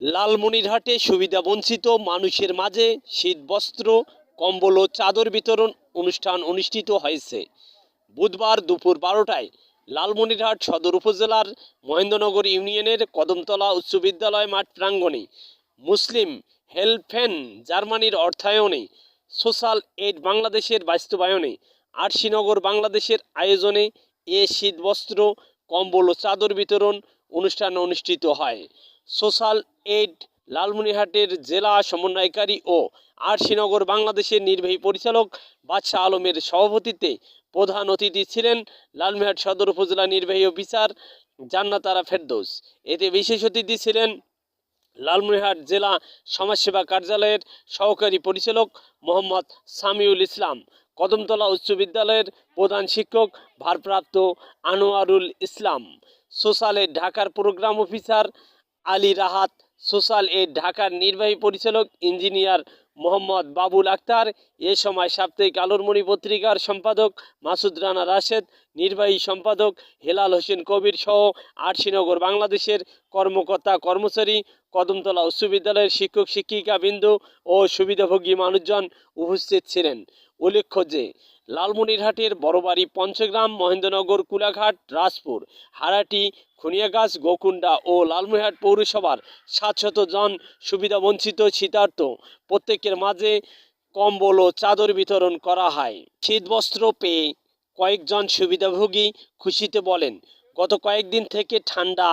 লালমনিরহাটে সুবিধা বঞ্চিত মানুষের মাঝে শীত বস্ত্র কম্বল ও চাদর বিতরণ অনুষ্ঠান অনুষ্ঠিত হয়েছে। বুধবার দুপুর বারোটায় লালমনিরহাট সদর উপজেলার মহেন্দ্রনগর ইউনিয়নের কদমতলা উচ্চ বিদ্যালয় মাঠ প্রাঙ্গণে মুসলিম হেল্পেন জার্মানির অর্থায়নে, সোশ্যাল এইড বাংলাদেশের বাস্তবায়নে, আরশিনগর বাংলাদেশের আয়োজনে এ শীতবস্ত্র, কম্বল ও চাদর বিতরণ অনুষ্ঠান অনুষ্ঠিত হয়। সোশ্যাল এইড লালমনিরহাটের জেলা সমন্বয়কারী ও আরশিনগর বাংলাদেশের নির্বাহী পরিচালক বাদশাহ আলমের সভাপতিত্বে প্রধান অতিথি ছিলেন লালমিহাট সদর উপজেলা নির্বাহী অফিসার জান্নাতারা ফেরদৌস। এতে বিশেষ অতিথি ছিলেন লালমনিরহাট জেলা সমাজসেবা কার্যালয়ের সহকারী পরিচালক মোহাম্মদ সামিউল ইসলাম, কদমতলা উচ্চ বিদ্যালয়ের প্রধান শিক্ষক ভারপ্রাপ্ত আনোয়ারুল ইসলাম, সোশ্যাল এড ঢাকার program officer Ali Rahat, social aid ঢাকার নির্বাহী পরিচালক ইঞ্জিনিয়ার মোহাম্মদ বাবুল আক্তার, এ সময় সাপ্তাহিক আলোরমণি পত্রিকার সম্পাদক মাসুদ রানা রাশেদ, নির্বাহী সম্পাদক হেলাল হোসেন কবির সহ আরশিনগর বাংলাদেশের কর্মকর্তা কর্মচারী, কদমতলা উচ্চ বিদ্যালয়ের শিক্ষক শিক্ষিকা বিন্দু ও সুবিধাভোগী মানুষজন উপস্থিত ছিলেন। উল্লেখ্য যে লালমনিরহাটের বড়বাড়ি পঞ্চগ্রাম, মহেন্দ্রনগর, কুলাঘাট, রাজপুর, হারাটি, খুনিয়াগাছ গোকুন্ডা ও লালমনিরহাট পৌরসভার সাতশত জন সুবিধাবঞ্চিত শীতার্থ। প্রত্যেকের মাঝে কম্বল ও চাদর বিতরণ করা হয়। শীতবস্ত্র পেয়ে কয়েকজন সুবিধাভোগী খুশিতে বলেন, গত কয়েকদিন থেকে ঠান্ডা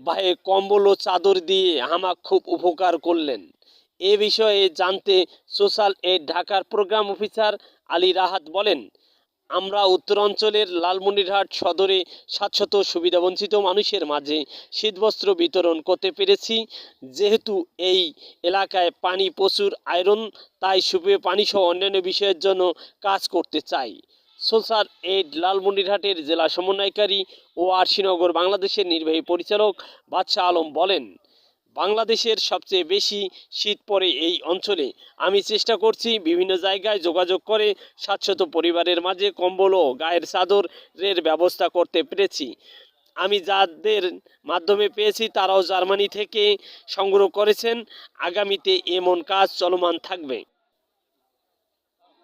ভাই কম্বল ও চাদর দিয়ে আমাকে খুব উপকার করলেন। এ বিষয়ে জানতে সোশ্যাল এইড ঢাকার প্রোগ্রাম অফিসার আলী রাহাত বলেন, আমরা উত্তরাঞ্চলের লালমনিরহাট সদরে সাতশত সুবিধাবঞ্চিত মানুষের মাঝে শীতবস্ত্র বিতরণ করতে পেরেছি। যেহেতু এই এলাকায় পানি প্রচুর আয়রন, তাই সুপেয় পানি সহ অন্যান্য বিষয়ের জন্য কাজ করতে চাই। সোশ্যাল এইড লালমনিরহাটের জেলা সমন্বয়কারী ও আরশিনগর বাংলাদেশের নির্বাহী পরিচালক বাদশাহ আলম বলেন বাংলাদেশের সবচেয়ে বেশি শীত পড়ে এই অঞ্চলে। আমি চেষ্টা করছি বিভিন্ন জায়গায় যোগাযোগ করে সাতশত পরিবারের মাঝে কম্বল ও গায়ের চাদরের ব্যবস্থা করতে পেরেছি। আমি যাদের মাধ্যমে পেয়েছি তারাও জার্মানি থেকে সংগ্রহ করেছেন। আগামীতে এমন কাজ চলমান থাকবে।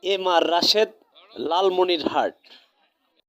M R Rashed, Lalmonirhat.